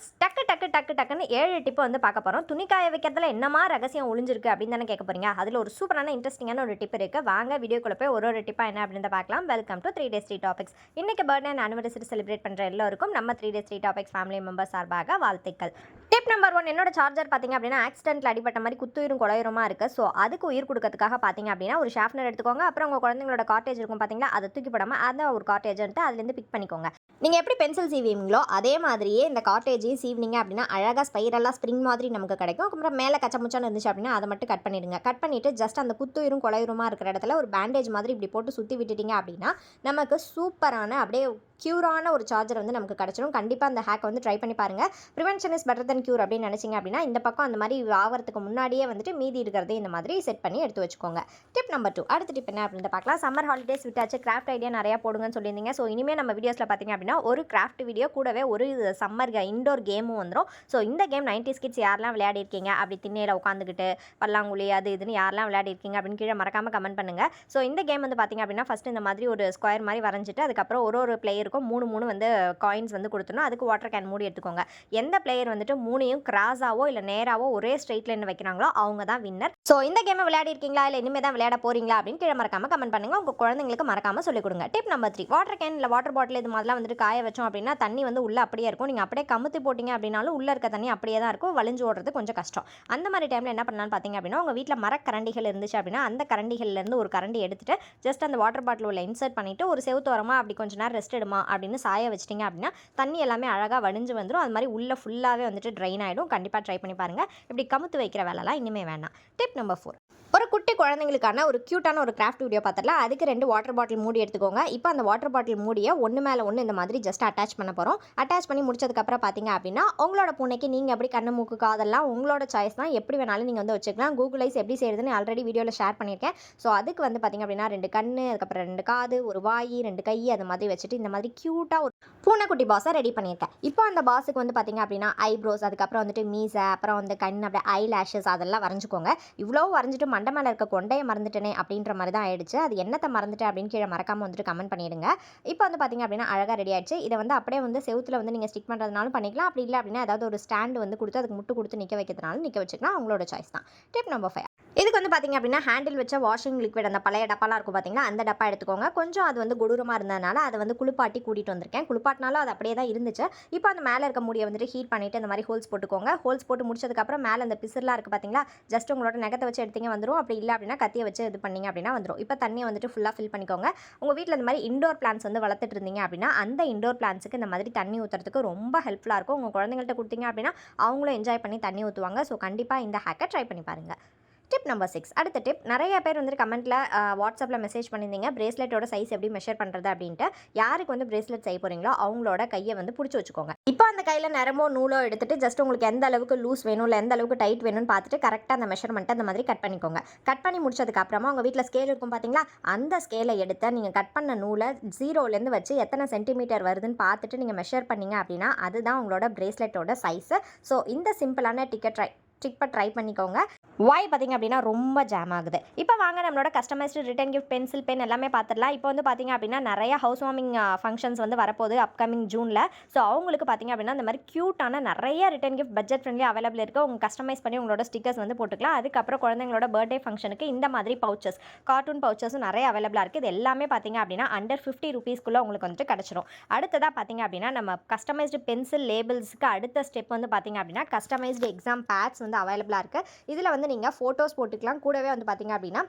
Friends டக்கு டக்கு டக்கு டக்குன்னு ஏழு டிப்பை வந்து பார்க்க போகிறோம் துணிக்காய வைக்கிறதுல என்னமா ரகசியம் ஒளிஞ்சிருக்கு அப்படின்னு தானே கேட்க போறீங்க? அதில் ஒரு சூப்பரான இன்ட்ரெஸ்டிங்கான ஒரு டிப் இருக்குது வாங்க வீடியோ போய் ஒரு ஒரு டிப்பாக என்ன அப்படின்னு பார்க்கலாம். Welcome to three days three topics இன்றைக்கு பர்த்டே அண்ட் அனிவர்சரி செலிப்ரேட் பண்ணுற எல்லோருக்கும் நம்ம three days three topics family member சார்பாக வாழ்த்துக்கள். டிப் நம்பர் ஒன் என்னோட சார்ஜர் பார்த்தீங்க அப்படின்னா ஆக்சிடென்ட்டில் அடிபட்ட மாதிரி குத்துயிரும் குலையுரமா இருக்குது ஸோ அதுக்கு உயிர் கொடுக்கறதுக்காக பார்த்தீங்க அப்படின்னா ஒரு ஷார்ப்னர் எடுத்துக்கோங்க. அப்புறம் உங்கள் குழந்தைங்களோட கார்டேஜ் இருக்கும் பார்த்தீங்களா அதை தூக்கி போடாமல் அதை ஒரு கார்டேஜ் எடுத்து அதுலேருந்து பிக் பண்ணிக்கோங்க. நீங்கள் எப்படி பென்சில் சீவீங்களோ அதே மாதிரியே இந்த கார்டேஜையும் சீவினிங்க அப்படின்னா அழகாக ஸ்பைரலாக ஸ்ப்ரிங் மாதிரி நமக்கு கிடைக்கும். அப்புறம் மேலே கச்சமுச்சான்னு இருந்துச்சு அப்படின்னா அதை மட்டும் கட் பண்ணிடுங்க. கட் பண்ணிவிட்டு ஜஸ்ட் அந்த குத்துயிரும் குலையுருமா இருக்கிற இடத்துல ஒரு பேண்டேஜ் மாதிரி இப்படி போட்டு சுற்றி விட்டுட்டீங்க அப்படின்னா நமக்கு சூப்பரான அப்படியே க்யூரான ஒரு சார்ஜர் வந்து நமக்கு கிடச்சிடும் கண்டிப்பாக அந்த ஹேக் வந்து ட்ரை பண்ணி பாருங்கள் prevention is better than cure அப்படின்னு நினச்சிங்க அப்படின்னா இந்த பக்கம் அந்த மாதிரி ஆகிறதுக்கு முன்னாடியே வந்துட்டு மீதி இருக்கிறதே இந்த மாதிரி செட் பண்ணி எடுத்து வச்சுக்கோங்க. டிப் நம்பர் டூ அடுத்த டிப் என்ன அப்படின்னு பார்க்கலாம். சம்மர் ஹாலிடேஸ் விட்டாச்சு. கிராஃப்ட் ஐடியா நிறையா போடுங்கன்னு சொல்லியிருந்தீங்க. ஸோ இனிமேல் நம்ம வீடியோஸில் பார்த்தீங்க அப்படின்னா ஒரு கிராஃப்ட் வீடியோ கூடவே ஒரு சம்மர் இண்டோர் கேமும் வந்துடும் ஸோ இந்த கேம் நைன்டி கிட்ஸ் யாரெல்லாம் விளையாடிருக்கீங்க அப்படி திண்ணையில் உட்காந்துக்கிட்டு பல்லாங்குழி அது இதுன்னு யாரெல்லாம் விளையாடி இருக்கீங்க அப்படின்னு கீழே மறக்காமல் கமெண்ட் பண்ணுங்க. ஸோ இந்த கேம் வந்து பார்த்தீங்க அப்படின்னா ஃபஸ்ட் இந்த மாதிரி ஒரு ஸ்கொயர் மாதிரி வரைஞ்சிட்டு அதுக்கப்புறம் ஒரு ஒரு பிளேயருக்கும் மூணு மூணு வந்து காயின்ஸ் வந்து கொடுத்துணும் அதுக்கு வாட்டர் கேன் மூடி எடுத்துக்கோங்க. எந்த பிளேயர் வந்துட்டு மூணையும் கிராஸாவோ இல்லை நேராவோ ஒரே ஸ்ட்ரெயிட் லைன் வைக்கிறாங்களோ அவங்க தான் வின்னர் ஸோ இந்த கேமை விளையாடி இருக்கீங்களா? இல்லை இனிமேல் தான் விளையாட போறீங்களா? அப்படின்னு கீழே மறக்காம கமெண்ட் பண்ணுங்க. உங்க குழந்தைங்களுக்கு மறக்காம சொல்லிக் கொடுங்க. Tip number three water can இல்லை வாட்டர் பாட்டில் இது மாதிரிலாம் வந்துட்டு காய வச்சோம் அப்படின்னா தண்ணி வந்து உள்ள அப்படியே இருக்கும். நீங்கள் அப்படியே கமுத்தி போட்டீங்க அப்படின்னாலும் உள்ள இருக்க தண்ணி அப்படியே தான் இருக்கும். வலிஞ்சு ஓடுறது கொஞ்சம் கஷ்டம். அந்த மாதிரி டைமில் என்ன பண்ணலாம்னு பார்த்தீங்க அப்படின்னா உங்கள் வீட்டில் மரக்கரண்டிகள் இருந்துச்சு அப்படின்னா அந்த கரண்டிகள்லேருந்து ஒரு கரண்டி எடுத்துட்டு ஜஸ்ட் அந்த வாட்டர் பாட்டில் உள்ள இன்சர்ட் பண்ணிட்டு ஒரு செவுத்தோரமா அப்படி கொஞ்ச நேரம் ரெஸ்ட் எடுமா அப்படின்னு சாய வச்சிட்டிங்க அப்படின்னா தண்ணி எல்லாமே அழகாக வடிஞ்சு வந்துடும் அது மாதிரி உள்ள ஃபுல்லாகவே வந்துட்டு ட்ரைன் ஆகிடும் கண்டிப்பாக ட்ரை பண்ணி பாருங்கள் இப்படி கமுத்து வைக்கிற வேலைலாம் இனிமே வேணாம். டிப் நம்பர் ஃபோர் ஒரு குட்டி குழந்தைங்களுக்கான ஒரு க்யூட்டான ஒரு கிராஃப்ட் வீடியோ பார்த்துடலாம். அதுக்கு ரெண்டு வாட்டர் பாட்டில் மூடி எடுத்துக்கோங்க. இப்போ அந்த வாட்டர் பாட்டில் மூடியை ஒன்று மேலே ஒன்று இந்த மாதிரி ஜஸ்ட் அட்டாச் பண்ண போகிறோம் அட்டாச் பண்ணி முடிச்சதுக்கப்புறம் பார்த்தீங்க அப்படின்னா உங்களோட பூனைக்கு நீங்கள் எப்படி கண்ணு மூக்கு காதெல்லாம் உங்களோட சாய்ஸ் தான். எப்படி வேணாலும் நீங்கள் வந்து வச்சுக்கலாம். கூகுள் ஐஸ் எப்படி செய்கிறதுன்னு ஆல்ரெடி வீடியோவில் ஷேர் பண்ணியிருக்கேன். ஸோ அதுக்கு வந்து பார்த்தீங்க அப்படின்னா ரெண்டு கண்ணு அதுக்கப்புறம் ரெண்டு காது ஒரு வாய் ரெண்டு கை அது மாதிரி வச்சுட்டு இந்த மாதிரி க்யூட்டாக ஒரு பூனைக்குட்டி பாஸை ரெடி பண்ணியிருக்கேன். இப்போ அந்த பாஸுக்கு வந்து பார்த்தீங்க அப்படின்னா ஐப்ரோஸ் அதுக்கப்புறம் வந்துட்டு மீசை அப்புறம் வந்து கண் அப்படியே ஐ லேஷஸ் அதெல்லாம் வரைஞ்சிக்கோங்க. இவ்வளோ வரைஞ்சிட்டு மண்டை மேலே இருக்க கொண்டையை மறந்துட்டேனே அப்படின்ற மாதிரி தான் ஆயிடுச்சு. அது என்னத்தை மறந்துட்டேன் அப்படின்னு கீழே மறக்காம வந்துட்டு கமெண்ட் பண்ணிடுங்க. இப்போ வந்து பார்த்தீங்க அப்படின்னா அழகாக ரெடி ஆயிடுச்சு. இதை வந்து அப்படியே வந்து செவுத்துல வந்து நீங்கள் ஸ்டிக் பண்ணுறதுனாலும் பண்ணிக்கலாம். அப்படி இல்லை அப்படின்னா ஏதாவது ஒரு ஸ்டாண்டு வந்து கொடுத்து அதுக்கு முட்டு கொடுத்து நிற்க வைக்கிறதுனாலும் நிற்க வச்சுக்கலாம். அவங்களோட சாய்ஸ் தான். டிப் நம்பர் ஃபைவ் இதுக்கு வந்து பார்த்தீங்க அப்படின்னா ஹேண்டில் வச்ச வாஷிங் லிக்விட் அந்த பழைய டப்பாலாம் இருக்கும் பார்த்தீங்கன்னா அந்த டப்பா எடுத்துக்கோங்க. கொஞ்சம் அது வந்து கொடூரமாக இருந்ததுனால அதை வந்து குளிப்பாட்டி கூட்டிகிட்டு வந்திருக்கேன். குளிப்பாட்டினாலும் அது அப்படியே தான் இருந்துச்சு. இப்போ அந்த மேலே இருக்க முடியை வந்துட்டு ஹீட் பண்ணிவிட்டு இந்த மாதிரி ஹோல்ஸ் போட்டுக்கோங்க. ஹோல்ஸ் போட்டு முடிச்சதுக்கப்புறம் மேலே அந்த பிசுலாம் இருக்குது பார்த்தீங்களா ஜஸ்ட் உங்களோட நகத்தை வச்சு எடுத்தீங்க வந்துடும் அப்படி இல்லை அப்படின்னா கத்தியை வச்சு இது பண்ணிங்க அப்படின்னா வந்துடும் இப்போ தண்ணியை வந்துட்டு ஃபுல்லாக ஃபில் பண்ணிக்கோங்க. உங்கள் வீட்டில் இந்த மாதிரி இண்டோர் பிளான்ஸ் வந்து வளர்த்துட்டு இருந்தீங்க அப்படின்னா அந்த இண்டோர் பிளான்ஸுக்கு இந்த மாதிரி தண்ணி ஊற்றுறதுக்கு ரொம்ப ஹெல்ப்ஃபுல்லாக இருக்கும். உங்கள் குழந்தைங்கள்ட்ட கொடுத்தீங்க அப்படின்னா அவங்களும் என்ஜாய் பண்ணி தண்ணி ஊற்றுவாங்க ஸோ கண்டிப்பாக இந்த ஹேக்கை ட்ரை பண்ணி பாருங்கள் டிப் நம்பர் சிக்ஸ் அடுத்த டிப் நிறைய பேர் வந்து கமெண்ட்டில் வாட்ஸ்அப்பில் மெசேஜ் பண்ணியிருந்தீங்க. பிரேஸ்லெட்டோட சைஸ் எப்படி மெஷர் பண்ணுறது அப்படின்ட்டு. யாருக்கு வந்து பிரேஸ்லெட் செய்ய போகிறீங்களோ அவங்களோட கையை வந்து பிடிச்சி வச்சுக்கோங்க. இப்போ அந்த கையில் நிறமோ நூலோ எடுத்துட்டு ஜஸ்ட் உங்களுக்கு எந்த அளவுக்கு லூஸ் வேணும் இல்லை எந்த அளவுக்கு டைட் வேணும்னு பார்த்துட்டு கரெக்டாக அந்த மெஷர்மெண்ட்டை அந்த மாதிரி கட் பண்ணிக்கோங்க. கட் பண்ணி முடிச்சதுக்கு அப்புறமா உங்கள் வீட்டில் ஸ்கேல் இருக்கும் பார்த்தீங்களா அந்த ஸ்கேலை எடுத்து நீங்கள் கட் பண்ண நூலை ஜீரோலேருந்து வச்சு எத்தனை சென்டிமீட்டர் வருதுன்னு பார்த்துட்டு நீங்கள் மெஷர் பண்ணீங்க அப்படின்னா அதுதான் உங்களோட பிரேஸ்லெட்டோட சைஸு ஸோ இந்த சிம்பிளான டிக்கெட் ட்ரை ட்ரிப்பை ட்ரை பண்ணிக்கோங்க. வாய் பார்த்தீங்க அப்படின்னா ரொம்ப ஜாம் ஆகுது. இப்போ வாங்க நம்மளோட customised return gift pencil pen எல்லாமே பார்த்துடலாம். இப்போ வந்து பார்த்தீங்க அப்படின்னா நிறைய ஹவுஸ் வார்மிங் ஃபங்க்ஷன்ஸ் வந்து வரப்போகுது அப்கமிங் ஜூனில் ஸோ அவங்களுக்கு பார்த்தீங்க அப்படின்னா இந்த மாதிரி க்யூட்டான நிறைய return gift budget friendly available இருக்குது உங்கள் கஸ்டமைஸ் பண்ணி உங்களோட ஸ்டிக்கர்ஸ் வந்து போட்டுக்கலாம். அதுக்கப்புறம் குழந்தைங்களோட பர்த்டே ஃபங்க்ஷனுக்கு இந்த மாதிரி பவுச்சஸ் கார்ட்டூன் பவுச்சஸும் நிறைய அவைலபிளாக இருக்குது இது எல்லாமே பார்த்தீங்க அப்படின்னா அண்டர் ஃபிஃப்டி ருபீஸ்க்குள்ளே உங்களுக்கு வந்துட்டு கிடச்சிரும். அடுத்ததாக பார்த்தீங்க அப்படின்னா நம்ம கஸ்டமைஸ்டு பென்சில் லேபிள்ஸுக்கு அடுத்த ஸ்டெப் வந்து பார்த்தீங்க அப்படின்னா கஸ்டமைஸ்டு எக்ஸாம் பேட்ஸ் வந்து அவைலபிளாக இருக்குது இதில் வந்து நீங்கள் ஃபோட்டோஸ் போட்டுக்கலாம். கூடவே வந்து பார்த்திங்க அப்படின்னா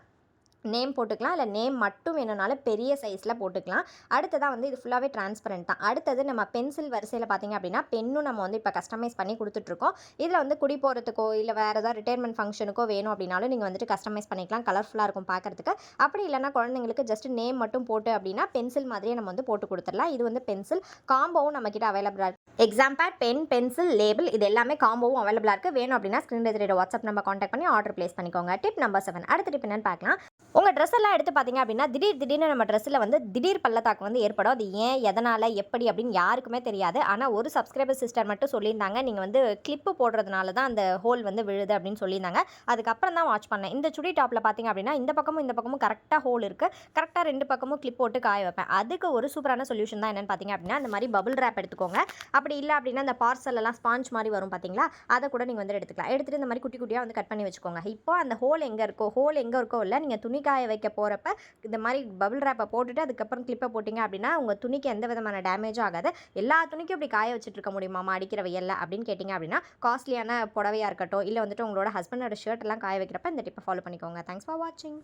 நேம் போட்டுக்கலாம். இல்லை நேம் மட்டும் வேணும்னாலும் பெரிய சைஸில் போட்டுக்கலாம். அடுத்ததாக வந்து இது ஃபுல்லாகவே டிரான்ஸ்பரண்ட் தான். அடுத்தது நம்ம பென்சில் வரிசையில் பார்த்தீங்க அப்படின்னா பென்னும் நம்ம வந்து இப்போ கஸ்டமைஸ் பண்ணி கொடுத்துட்ருக்கோம். இதில் வந்து குடி போகிறதுக்கோ இல்லை வேறு ஏதாவது ரிட்டையர்மெண்ட் ஃபங்க்ஷனுக்கோ வேணும் அப்படின்னாலும் நீங்கள் வந்துட்டு கஸ்டமைஸ் பண்ணிக்கலாம். கலர்ஃபுல்லாக இருக்கும் பார்க்குறதுக்கு. அப்படி இல்லைனா குழந்தைங்களுக்கு ஜஸ்ட் நேம் மட்டும் போட்டு அப்படின்னா பென்சில் மாதிரியே நம்ம வந்து போட்டு கொடுத்துடலாம். இது வந்து பென்சில் காம்போவும் நம்மக்கிட்ட அவைலபிளாக இருக்குது exam pad pen pencil label இது எல்லாமே காம்போவும் அவைலபிளாக இருக்குது வேணும் அப்படின்னா ஸ்க்ரீன் ரெஜிடேட் வாட்ஸ்அப் நம்பர் காண்டாக்ட் பண்ணி ஆர்டர் ப்ளேஸ் பண்ணிக்கோங்க. டிப் நம்பர் செவன் அடுத்த டிப் என்னன்னு பார்க்கலாம். உங்கள் ட்ரெஸ் எல்லாம் எடுத்து பார்த்தீங்க அப்படின்னா திடீர் திடீர்னு நம்ம ட்ரெஸ்ஸில் வந்து திடீர் பள்ளத்தாக்கு வந்து ஏற்படும். அது ஏன் எதனால் எப்படி அப்படின்னு யாருக்குமே தெரியாது. ஆனால் ஒரு சப்ஸ்கிரைபர் சிஸ்டர் மட்டும் சொல்லியிருந்தாங்க. நீங்கள் வந்து கிளிப்பு போடுறதுனால தான் அந்த ஹோல் வந்து விழுது அப்படின்னு சொல்லியிருந்தாங்க. அதுக்கப்புறம் தான் வாட்ச் பண்ணேன். இந்த சுடி டாப்பில் பார்த்தீங்க அப்படின்னா இந்த பக்கமும் இந்த பக்கமும் கரெக்டாக ஹோல் இருக்குது கரெக்டாக ரெண்டு பக்கமும் கிளிப் போட்டு காய வைப்பேன். அதுக்கு ஒரு சூப்பரான சொல்யூஷன் தான் என்னென்னு பார்த்தீங்க அப்படின்னா இந்த மாதிரி பபுள் ரேப் எடுத்துக்கோங்க. அப்படி இல்லை அப்படின்னா அந்த பார்சல் எல்லாம் ஸ்பாஞ்ச் மாதிரி வரும் பார்த்தீங்களா அதை கூட நீங்கள் வந்து எடுத்துக்கலாம். எடுத்துகிட்டு இந்த மாதிரி குட்டி குட்டியாக வந்து கட் பண்ணி வச்சுக்கோங்க. இப்போ அந்த ஹோல் எங்கே இருக்கோ ஹோல் எங்கே இருக்கோ இல்லை நீங்கள் துணி காய வைக்க போகிறப்ப இந்த மாதிரி பபிள் ரேப்பை போட்டுட்டு அதுக்கப்புறம் கிளிப்பை போட்டிங்க அப்படின்னா உங்கள் துணிக்கு எந்த விதமான டேமேஜும் ஆகாது. எல்லா துணிக்கும் இப்படி காய வச்சுட்டு இருக்க முடியுமாமா அடிக்கிற வெயில்ல அப்படின்னு கேட்டிங்க அப்படின்னா காஸ்ட்லியான புடவையாக இருக்கட்டும் இல்லை வந்துட்டு உங்களோட ஹஸ்பண்டோட ஷர்ட் எல்லாம் காய வைக்கிறப்ப இந்த டிப்பை ஃபாலோ பண்ணிக்கோங்க. தேங்க்ஸ் ஃபார் வாட்சிங்